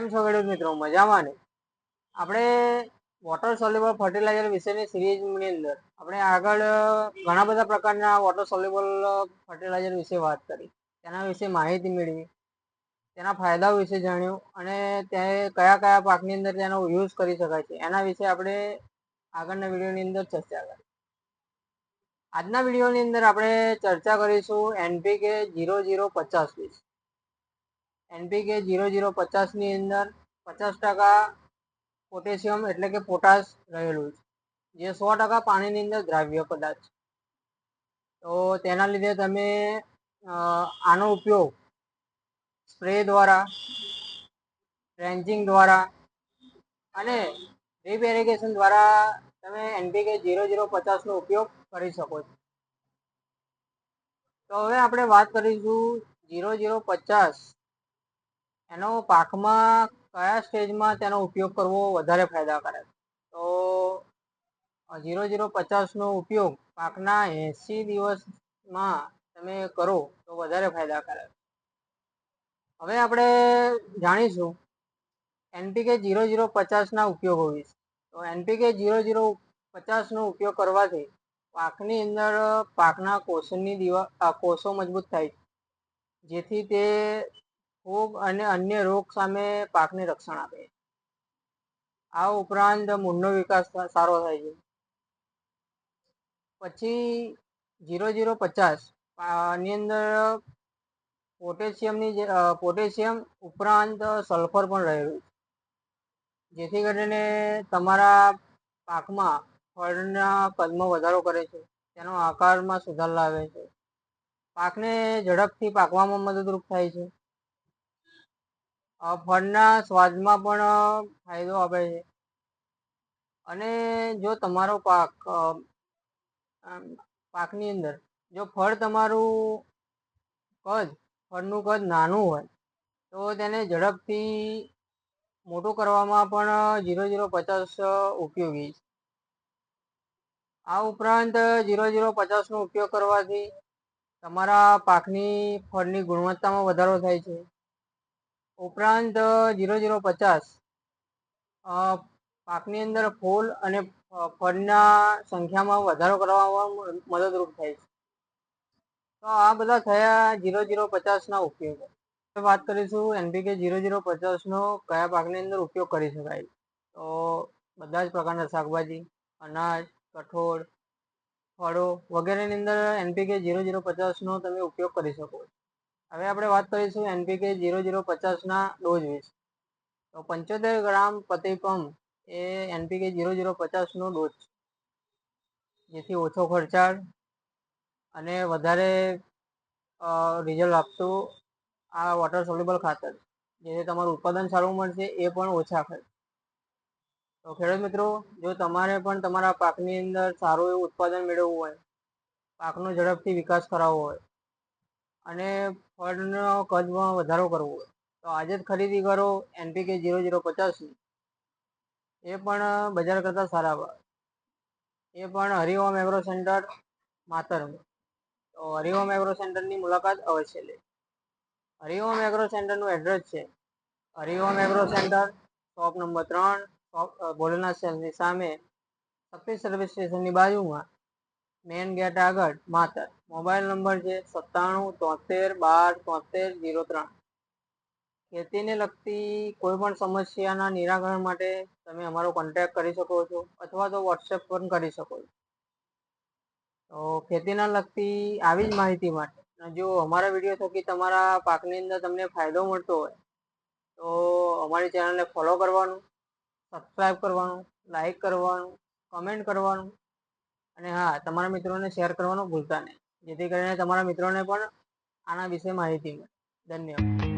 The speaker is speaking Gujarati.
કેમ છો ખેડૂત મિત્રો, મજામાં ને? આપણે વોટર સોલ્યુબલ ફર્ટિલાઇઝર વિશેની સિરીઝની અંદર આપણે આગળ ઘણા બધા પ્રકારના વોટર સોલ્યુબલ ફર્ટિલાઇઝર વિશે વાત કરી. તેના વિશે માહિતી મેળવી. તેના ફાયદાઓ વિશે જાણ્યું અને તે કયા કયા પાકની અંદર તેનો યુઝ કરી શકાય છે. એના વિશે આપણે આગળના વિડીયોની અંદર ચર્ચા કરી. આજના વિડીયોની અંદર આપણે ચર્ચા કરીશું એનપીકે જીરો જીરો પચાસ વિશે એનપીકે જીરો જીરો પચાસની અંદર પચાસ ટકા પોટેશિયમ એટલે કે પોટાશ રહેલું છે. જે સો ટકા પાણીની અંદર દ્રાવ્ય પદાર્થ છે. તો તેના લીધે તમે આનો ઉપયોગ સ્પ્રે દ્વારા ટ્રેન્ચિંગ દ્વારા અને ડ્રીપ એરિગેશન દ્વારા તમે એનપીકે જીરો જીરો પચાસનો ઉપયોગ કરી શકો છો. તો હવે આપણે વાત કરીશું જીરો જીરો પચાસ એનો પાકમાં કયા સ્ટેજમાં તેનો ઉપયોગ કરવો વધારે ફાયદાકારક? તો ઝીરો જીરો પચાસનો ઉપયોગ પાકના એંસી દિવસમાં તમે કરો તો વધારે ફાયદાકારક. હવે આપણે જાણીશું એનપીકે જીરો જીરો પચાસના ઉપયોગો વિશે. તો એનપીકે જીરો ઝીરો પચાસનો ઉપયોગ કરવાથી પાકની અંદર પાકના કોષની દિવા કોષો મજબૂત થાય છે. જેથી તે ફૂગ અને અન્ય રોગ સામે પાકને રક્ષણ આપે. આ ઉપરાંત મૂળનો વિકાસ સારો થાય છે. પછી જીરો જીરો પચાસ, આની અંદર પોટેશિયમની પોટેશિયમ ઉપરાંત સલ્ફર પણ રહેલું છે. જેથી કરીને તમારા પાકમાં ફળના કદમાં વધારો કરે છે, તેનો આકારમાં સુધાર લાવે છે. પાકને ઝડપથી પાકવામાં મદદરૂપ થાય છે. ફળના સ્વાદમાં પણ ફાયદો આપે છે. અને જો તમારો પાક પાકની અંદર, જો ફળ તમારું કદ, ફળનું કદ નાનું હોય, તો તેને ઝડપથી મોટું કરવામાં પણ ઝીરો ઝીરો પચાસ ઉપયોગી છે. આ ઉપરાંત જીરો જીરો પચાસનો ઉપયોગ કરવાથી તમારા પાકની ફળની ગુણવત્તામાં વધારો થાય છે. ઉપરાંત જીરો જીરો પચાસ પાકની અંદર ફૂલ અને ફળના સંખ્યામાં વધારો કરવામાં મદદરૂપ થાય છે. તો આ બધા થયા જીરો જીરો પચાસના ઉપયોગો. વાત કરીશું એનપીકે જીરો જીરો પચાસનો કયા પાકની અંદર ઉપયોગ કરી શકાય. તો બધા જ પ્રકારના શાકભાજી, અનાજ, કઠોળ, ફળો વગેરેની અંદર એનપીકે જીરો જીરો પચાસનો તમે ઉપયોગ કરી શકો હવે આપણે વાત કરીશું એનપીકે ઝીરો ઝીરો પચાસના ડોઝ વિશે. તો પંચોતેર ગ્રામ પ્રતિ પંપ એ એનપીકે જીરો ઝીરો પચાસનો ડોઝ છે. જેથી ઓછો ખર્ચાળ અને વધારે રિઝલ્ટ આપતું આ વોટર સોલ્યુબલ ખાતર. જેથી તમારું ઉત્પાદન સારું મળશે, એ પણ ઓછા ખર્ચ. તો ખેડૂત મિત્રો, જો તમારે પણ તમારા પાકની અંદર સારું એવું ઉત્પાદન મેળવવું હોય, પાકનો ઝડપથી વિકાસ કરાવવો હોય અને ફળનો કદમાં વધારો કરવો હોય, તો આજે જ ખરીદી કરો એનપીકે ઝીરો ઝીરો પચાસની. એ પણ બજાર કરતાં સારા ભાવ. એ પણ હરિઓમ એગ્રો સેન્ટર માતર તો હરિઓમ એગ્રો સેન્ટરની મુલાકાત અવશ્ય લે. હરિઓમ એગ્રો સેન્ટરનું એડ્રેસ છે. Hariom agro centre, shop number ત્રણ ભોલેનાથ સેલની સામે શક્તિ સર્વિસ સ્ટેશનની બાજુમાં મેન ગેટ આગળ, માતર. મોબાઈલ નંબર છે સત્તાણું, તોતેર, બાર, તોતેર જીરો ત્રણ. ખેતીને લગતી કોઈ પણ સમસ્યાના નિરાકરણ માટે તમે અમારો કોન્ટેક્ટ કરી શકો છો અથવા તો વોટ્સએપ પણ કરી શકો છો. તો ખેતીના લગતી આવી જ માહિતી માટે. જો અમારા વીડિયો થકી તમારા પાકની અંદર તમને ફાયદો મળતો હોય, તો અમારી ચેનલને ફોલો કરવાનું સબસ્ક્રાઈબ કરવાનું લાઈક કરવાનું કમેન્ટ કરવાનું અને હા, તમારા મિત્રોને શેર કરવાનું ભૂલતા નહીં. જેથી કરીને તમારા મિત્રોને પણ આના વિશે માહિતી મળે. ધન્યવાદ.